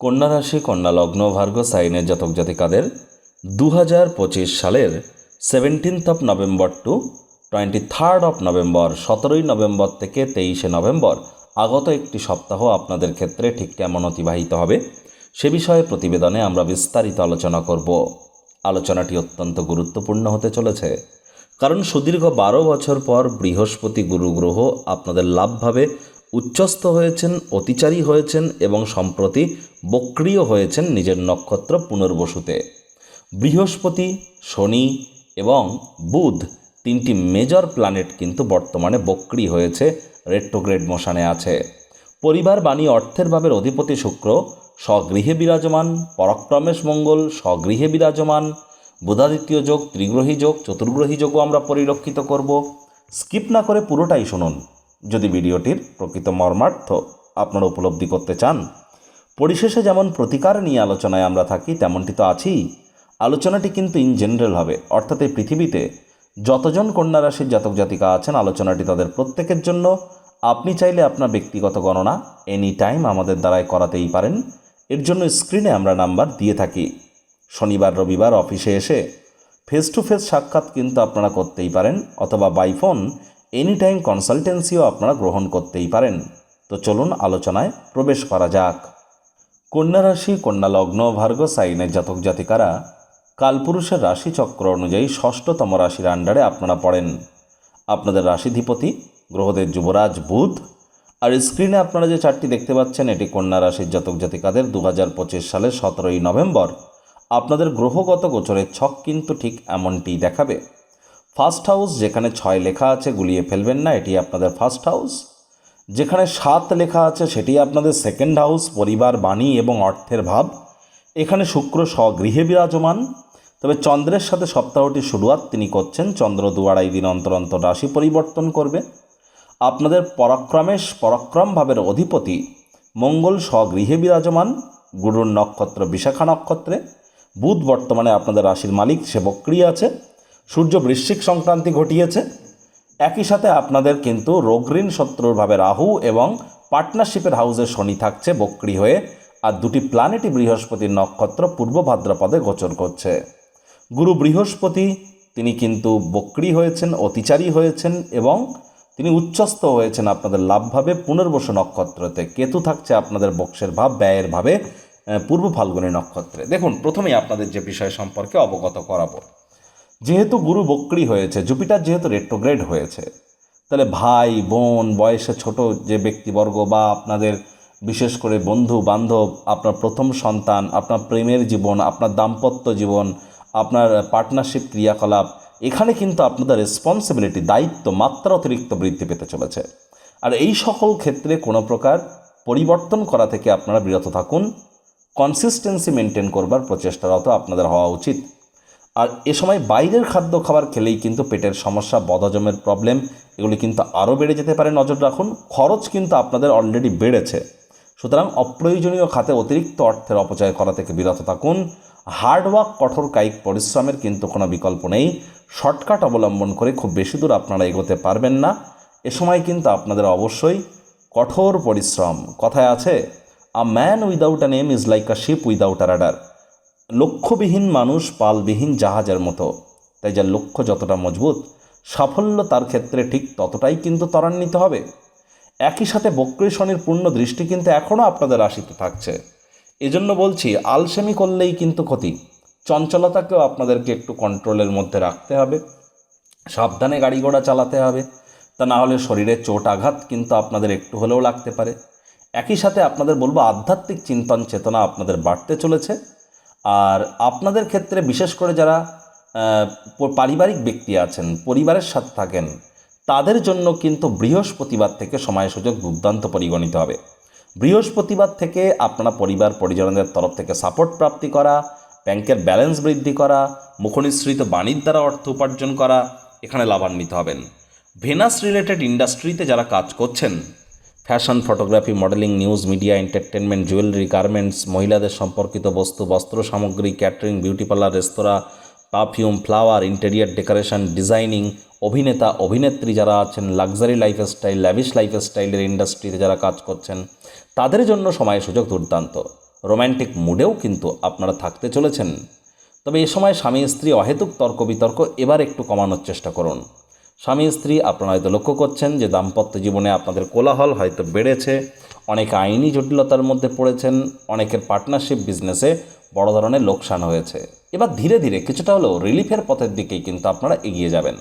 কন্যা রাশি, কন্যা লগ্ন, ভার্গ সাইনের জাতক জাতিকাদের দু হাজার পঁচিশ সালের seventeenth of November to twenty third of November সতেরোই নভেম্বর থেকে তেইশে নভেম্বর আগত একটি সপ্তাহ আপনাদের ক্ষেত্রে ঠিক কেমন অতিবাহিত হবে সে বিষয়ে প্রতিবেদনে আমরা বিস্তারিত আলোচনা করব। আলোচনাটি অত্যন্ত গুরুত্বপূর্ণ হতে চলেছে। কারণ সুদীর্ঘ বারো বছর পর বৃহস্পতি গুরু গ্রহ আপনাদের লাভভাবে উচ্চস্থ হয়েছেন, অতিচারী হয়েছেন এবং সম্প্রতি বক্রিয় হয়েছেন নিজের নক্ষত্র পুনর্বসুতে। বৃহস্পতি, শনি এবং বুধ তিনটি মেজর প্ল্যানেট কিন্তু বর্তমানে বক্রি হয়েছে রেট্রোগ্রেড মোশানে আছে। পরিবার, বাণী, অর্থের ভাবের অধিপতি শুক্র, স্বগৃহে বিরাজমান, পরাক্রমেশ মঙ্গল, স্বগৃহে বিরাজমান, বুধাদিত্য যোগ, ত্রিগ্রহী যোগ, চতুর্গ্রহী যোগও আমরা পরিলক্ষিত করব। স্কিপ না করে পুরোটাই শুনুন। যদি ভিডিওটির প্রকৃত মর্মার্থ আপনারা উপলব্ধি করতে চান, পরিশেষে যেমন প্রতিকার নিয়ে আলোচনায় আমরা থাকি, তেমনটি তো আছেই। আলোচনাটি কিন্তু ইন জেনারেল হবে, অর্থাৎ এই পৃথিবীতে যতজন কন্যা রাশির জাতক জাতিকা আছেন, আলোচনাটি তাদের প্রত্যেকের জন্য। আপনি চাইলে আপনার ব্যক্তিগত গণনা এনি টাইম আমাদের দ্বারাই করাতেই পারেন। এর জন্য স্ক্রিনে আমরা নাম্বার দিয়ে থাকি। শনিবার, রবিবার অফিসে এসে ফেস টু ফেস সাক্ষাৎ কিন্তু আপনারা করতেই পারেন, অথবা বাই ফোন এনি টাইম কনসালটেন্সিও আপনারা গ্রহণ করতেই পারেন। তো চলুন আলোচনায় প্রবেশ করা যাক। কন্যা রাশি, কন্যা লগ্ন, ভার্গ, সাইনের জাতক জাতিকারা কালপুরুষের রাশিচক্র অনুযায়ী ষষ্ঠতম রাশির আন্ডারে আপনারা পড়েন। আপনাদের রাশিধিপতি গ্রহদের যুবরাজ বুধ। আর স্ক্রিনে আপনারা যে চারটি দেখতে পাচ্ছেন, এটি কন্যা রাশির জাতক জাতিকাদের দু হাজার পঁচিশ সালের সতেরোই নভেম্বর। আপনাদের গ্রহগত গোচরের ছক কিন্তু ঠিক এমনটিই দেখাবে। ফার্স্ট হাউস, যেখানে ছয় লেখা আছে, গুলিয়ে ফেলবেন না, এটি আপনাদের ফার্স্ট হাউস। যেখানে সাত লেখা আছে, সেটি আপনাদের সেকেন্ড হাউস, পরিবার, বাণী এবং অর্থের ভাব। এখানে শুক্র স্বগৃহে বিরাজমান। তবে চন্দ্রের সাথে সপ্তাহটি শুরুয়াত তিনি করছেন, চন্দ্র দু আড়াই দিন অন্তর অন্তর রাশি পরিবর্তন করবে। আপনাদের পরাক্রমেশ, পরাক্রম ভাবের অধিপতি মঙ্গল স্বগৃহে বিরাজমান, গুরুর নক্ষত্র, বিশাখা নক্ষত্রে। বুধ বর্তমানে আপনাদের রাশির মালিক সে বক্রিয় আছে। সূর্য বৃশ্চিক সংক্রান্তি ঘটিয়েছে। একই সাথে আপনাদের কিন্তু রোগঋণ শত্রুর ভাবে রাহু এবং পার্টনারশিপের হাউসে শনি থাকছে বক্রি হয়ে, আর দুটি প্ল্যানেটই বৃহস্পতির নক্ষত্র পূর্ব ভাদ্রপদে গোচর করছে। গুরু বৃহস্পতি, তিনি কিন্তু বক্রি হয়েছেন, অতিচারী হয়েছেন এবং তিনি উচ্চস্থ হয়েছেন আপনাদের লাভভাবে পুনর্বসু নক্ষত্রতে। কেতু থাকছে আপনাদের বক্সের ভাব, ব্যয়ের ভাবে পূর্ব ফাল্গুনী নক্ষত্রে। দেখুন, প্রথমেই আপনাদের যে বিষয় সম্পর্কে অবগত করাবো। যেহেতু গুরু বক্রি হয়েছে, জুপিটার যেহেতু রেট্রোগ্রেড হয়েছে, তাহলে ভাই, বোন, বয়সে ছোট যে ব্যক্তিবর্গ বা আপনাদের বিশেষ করে বন্ধু, বান্ধব, আপনার প্রথম সন্তান, আপনার প্রেমের জীবন, আপনার দাম্পত্য জীবন, আপনার পার্টনারশিপ ক্রিয়াকলাপ, এখানে কিন্তু আপনাদের রেসপন্সিবিলিটি দায়িত্ব মাত্রা অতিরিক্ত বৃদ্ধি পেতে চলেছে। আর এই সকল ক্ষেত্রে কোনো প্রকার পরিবর্তন করা থেকে আপনারা বিরত থাকুন কনসিস্টেন্সি মেনটেন করবার প্রচেষ্টারত আপনাদের হওয়া উচিত। আর এ সময় বাইরের খাদ্য খাবার খেলেই কিন্তু পেটের সমস্যা, বদহজমের প্রবলেম এগুলি কিন্তু আরও বেড়ে যেতে পারে। নজর রাখুন, খরচ কিন্তু আপনাদের অলরেডি বেড়েছে। সুতরাং অপ্রয়োজনীয় খাতে অতিরিক্ত অর্থের অপচয় করা থেকে বিরত থাকুন। হার্ডওয়ার্ক কঠোর কায়িক পরিশ্রমের কিন্তু কোনো বিকল্প নেই। শর্টকাট অবলম্বন করে খুব বেশি দূর আপনারা এগোতে পারবেন না। এ সময় কিন্তু আপনাদের অবশ্যই কঠোর পরিশ্রম। কথায় আছে a man without a name is like a ship without a rudder লক্ষ্যবিহীন মানুষ পালবিহীন জাহাজের মতো। তাই যার লক্ষ্য যতটা মজবুত, সাফল্য তার ক্ষেত্রে ঠিক ততটাই কিন্তু ত্বরান্বিত হবে। একই সাথে বক্রী শনির পূর্ণ দৃষ্টি কিন্তু এখনও আপনাদের রাশিতে থাকছে। এজন্য বলছি, আলসেমি করলেই কিন্তু ক্ষতি। চঞ্চলতাকেও আপনাদেরকে একটু কন্ট্রোলের মধ্যে রাখতে হবে। সাবধানে গাড়ি ঘোড়া চালাতে হবে। তা না হলে শরীরে চোট আঘাত কিন্তু আপনাদের একটু হলেও লাগতে পারে। একই সাথে আপনাদের বলব, আধ্যাত্মিক চিন্তন চেতনা আপনাদের বাড়তে চলেছে। আর আপনাদের ক্ষেত্রে বিশেষ করে যারা পারিবারিক ব্যক্তি আছেন, পরিবারের সাথে থাকেন, তাদের জন্য কিন্তু বৃহস্পতিবার থেকে সময় সুযোগ দুর্দান্ত পরিগণিত হবে। বৃহস্পতিবার থেকে আপনারা পরিবার পরিজনদের তরফ থেকে সাপোর্ট প্রাপ্তি করা, ব্যাংকের ব্যালেন্স বৃদ্ধি করা, মুখনিসৃত বাণীর দ্বারা অর্থ উপার্জন করা, এখানে লাভান্বিত হবেন। ভেনাস রিলেটেড ইন্ডাস্ট্রিতে যারা কাজ করছেন fashion, photography, modelling, news, media entertainment jewellery, garments, মহিলাদের সম্পর্কিত বস্তু, বস্ত্র সামগ্রী, ক্যাটারিং, বিউটি পার্লার, রেস্তোরাঁ, perfume, flower, interior decoration, designing, অভিনেতা, অভিনেত্রী যারা আছেন, লাক্সারি লাইফস্টাইল, ল্যাভিশ লাইফস্টাইলের ইন্ডাস্ট্রিতে যারা কাজ করছেন, তাদের জন্য সময় সুযোগ দুর্দান্ত। রোম্যান্টিক মুডেও কিন্তু আপনারা থাকতে চলেছেন। তবে এ সময় স্বামী স্ত্রী অহেতুক তর্ক বিতর্ক এবার একটু কমানোর চেষ্টা করুন। স্বামী স্ত্রী আপনারা হয়তো লক্ষ্য করছেন যে দাম্পত্য জীবনে আপনাদের কোলাহল হয়তো বেড়েছে, অনেক আইনি জটিলতার মধ্যে পড়েছেন, অনেকের পার্টনারশিপ বিজনেসে বড় ধরনের লোকসান হয়েছে। এবার ধীরে ধীরে কিছুটা হলেও রিলিফের পথের দিকেই কিন্তু আপনারা এগিয়ে যাবেন।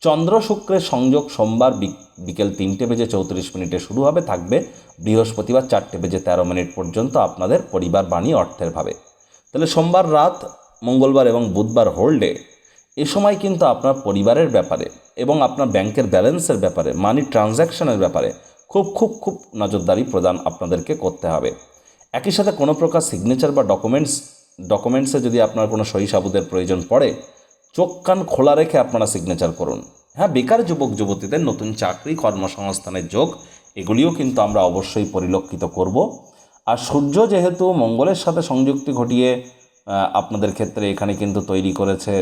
চন্দ্র শুক্রের সংযোগ সোমবার বিক- বিকেল তিনটে বেজে চৌত্রিশ মিনিটে শুরু হবে, থাকবে বৃহস্পতিবার চারটে বেজে তেরো মিনিট পর্যন্ত আপনাদের পরিবার বাণী অর্থের ভাবে। তাহলে সোমবার রাত, মঙ্গলবার এবং বুধবার হোল্ডে এ সময় কিন্তু আপনার পরিবারের ব্যাপারে এবং আপনার ব্যাংকের ব্যালেন্সের ব্যাপারে মানি ট্রানজ্যাকশনের ব্যাপারে খুব খুব খুব নজরদারি প্রদান আপনাদেরকে করতে হবে। একই সাথে কোনো প্রকার সিগনেচার বা ডকুমেন্টস ডকুমেন্টসে যদি আপনার কোনো সই সাবুদের প্রয়োজন পড়ে, চোখ কান খোলা রেখে আপনারা সিগনেচার করুন। হ্যাঁ বেকার যুবক, যুবতীদের নতুন চাকরি, কর্মসংস্থানের যোগ, এগুলিও কিন্তু আমরা অবশ্যই পরিলক্ষিত করব। আর সূর্য যেহেতু মঙ্গলের সাথে সংযুক্তি ঘটিয়ে আপনাদের ক্ষেত্রে এখানে কিন্তু তৈরি করেছে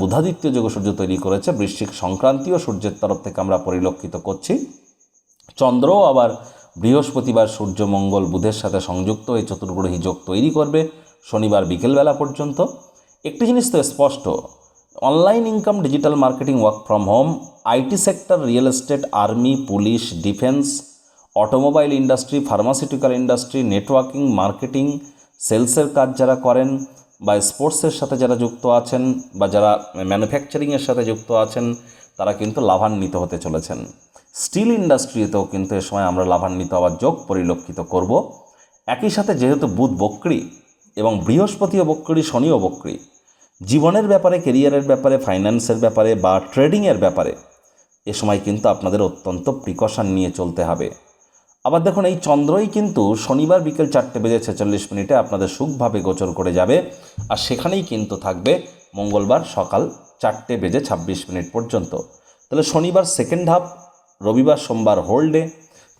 বুধাদিত্য যোগ সূর্য তৈরি করেছে, বৃশ্চিক সংক্রান্তীয় সূর্যের তরফ থেকে আমরা পরিলক্ষিত করছি। চন্দ্রও আবার বৃহস্পতিবার সূর্য, মঙ্গল, বুধের সাথে সংযুক্ত, এই চতুর্গ্রহী যোগ তৈরি করবে শনিবার বিকেলবেলা পর্যন্ত। একটি জিনিস তো স্পষ্ট, online income, digital marketing, work from home, IT sector, real estate, army, police, defence, automobile industry, pharmaceutical industry, networking, marketing, সেলসের কাজ যারা করেন বা স্পোর্টসের সাথে যারা যুক্ত আছেন বা যারা ম্যানুফ্যাকচারিংয়ের সাথে যুক্ত আছেন, তারা কিন্তু লাভান্বিত হতে চলেছেন। স্টিল ইন্ডাস্ট্রিতেও কিন্তু এ সময় আমরা লাভান্বিত হওয়ার যোগ পরিলক্ষিত করব। একই সাথে যেহেতু বুধ বক্রী এবং বৃহস্পতিও বক্রী, শনিও বক্রী, জীবনের ব্যাপারে কেরিয়ারের ব্যাপারে ফাইন্যান্সের ব্যাপারে বা ট্রেডিংয়ের ব্যাপারে এ সময় কিন্তু আপনাদের অত্যন্ত প্রিকশন নিয়ে চলতে হবে। আবার দেখুন, এই চন্দ্রই কিন্তু শনিবার বিকেল চারটে বেজে ছেচল্লিশ মিনিটে আপনাদের সুখভাবে গোচর করে যাবে। আর সেখানেই কিন্তু থাকবে মঙ্গলবার সকাল চারটে বেজে ছাব্বিশ মিনিট পর্যন্ত। তাহলে শনিবার সেকেন্ড হাফ রবিবার সোমবার হোল্ডে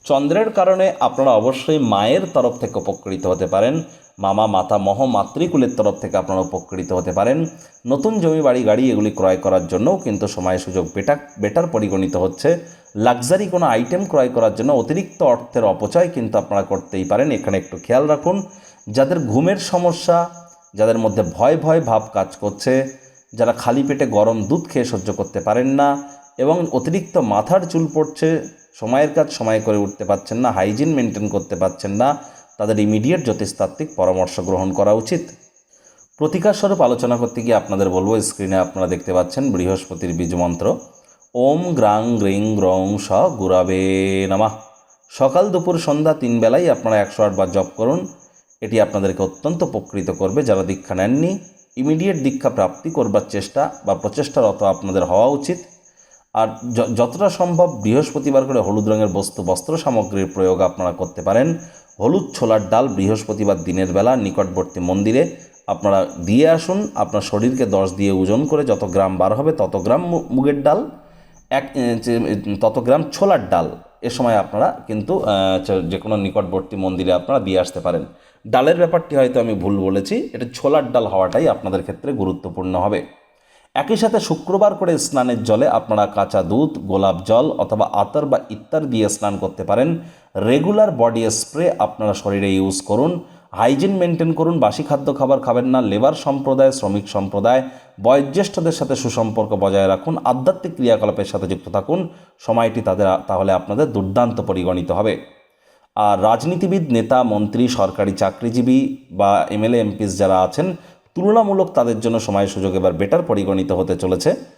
চন্দ্রের কারণে আপনারা অবশ্যই মায়ের তরফ থেকে উপকৃত হতে পারেন। মামা, মাতা, মহ, মাতৃকুলের তরফ থেকে আপনারা উপকৃত হতে পারেন। নতুন জমি, বাড়ি, গাড়ি এগুলি ক্রয় করার জন্যও কিন্তু সময় সুযোগ বেটার বেটার পরিগণিত হচ্ছে। লাক্সারি কোনো আইটেম ক্রয় করার জন্য অতিরিক্ত অর্থের অপচয় কিন্তু আপনারা করতেই পারেন। এখানে একটু খেয়াল রাখুন, যাদের ঘুমের সমস্যা, যাদের মধ্যে ভয় ভয় ভাব কাজ করছে, যারা খালি পেটে গরম দুধ খেয়ে সহ্য করতে পারেন না এবং অতিরিক্ত মাথার চুল পড়ছে, সময়ের কাজ সময় করে উঠতে পারছেন না, হাইজিন মেনটেন করতে পারছেন না তাদের ইমিডিয়েট জ্যোতিষতাত্ত্বিক পরামর্শ গ্রহণ করা উচিত। প্রতিকার স্বরূপ আলোচনা করতে গিয়ে আপনাদের বলব স্ক্রিনে আপনারা দেখতে পাচ্ছেন বৃহস্পতির বীজ মন্ত্র। ওম গ্রাং গ্রিং গ্রং স গুরাবে নামা। সকাল দুপুর সন্ধ্যা তিন বেলায় আপনারা একশো আটবার জপ করুন। এটি আপনাদেরকে অত্যন্ত উপকৃত করবে। যারা দীক্ষা নেননি ইমিডিয়েট দীক্ষা প্রাপ্তি করবার চেষ্টা বা প্রচেষ্টারত আপনাদের হওয়া উচিত। আর যতটা সম্ভব বৃহস্পতিবার করে হলুদ রঙের বস্তু, বস্ত্র সামগ্রীর প্রয়োগ আপনারা করতে পারেন। হলুদ ছোলার ডাল বৃহস্পতিবার দিনের বেলা নিকটবর্তী মন্দিরে। আপনারা দিয়ে আসুন, আপনার শরীরকে দশ দিয়ে ওজন করে যত গ্রাম বার হবে তত গ্রাম মুগের ডাল, এক তত গ্রাম ছোলার ডাল। এ সময় আপনারা কিন্তু যে কোনো নিকটবর্তী মন্দিরে আপনারা দিয়ে আসতে পারেন। ডালের ব্যাপারটি হয়তো আমি ভুল বলেছি, এটা ছোলার ডাল হওয়াটাই আপনাদের ক্ষেত্রে গুরুত্বপূর্ণ হবে। একই সাথে শুক্রবার করে স্নানের জলে আপনারা কাঁচা দুধ, গোলাপ জল অথবা আতর বা ইত্যার দিয়ে স্নান করতে পারেন। রেগুলার বডি স্প্রে আপনারা শরীরে ইউজ করুন। হাইজিন মেনটেন করুন। বাসি খাদ্য খাবার খাবেন না। লেবার সম্প্রদায়, শ্রমিক সম্প্রদায়, বয়োজ্যেষ্ঠদের সাথে সুসম্পর্ক বজায় রাখুন। আধ্যাত্মিক ক্রিয়াকলাপের সাথে যুক্ত থাকুন। সময়টি তাদের, তাহলে আপনাদের দুর্দান্ত পরিগণিত হবে। আর রাজনীতিবিদ, নেতা, মন্ত্রী, সরকারি চাকরিজীবী বা এমএলএ, এমপিস যারা আছেন, তুলনামূলক তাদের জন্য সময় সুযোগ এবার বেটার পরিগণিত হতে চলেছে।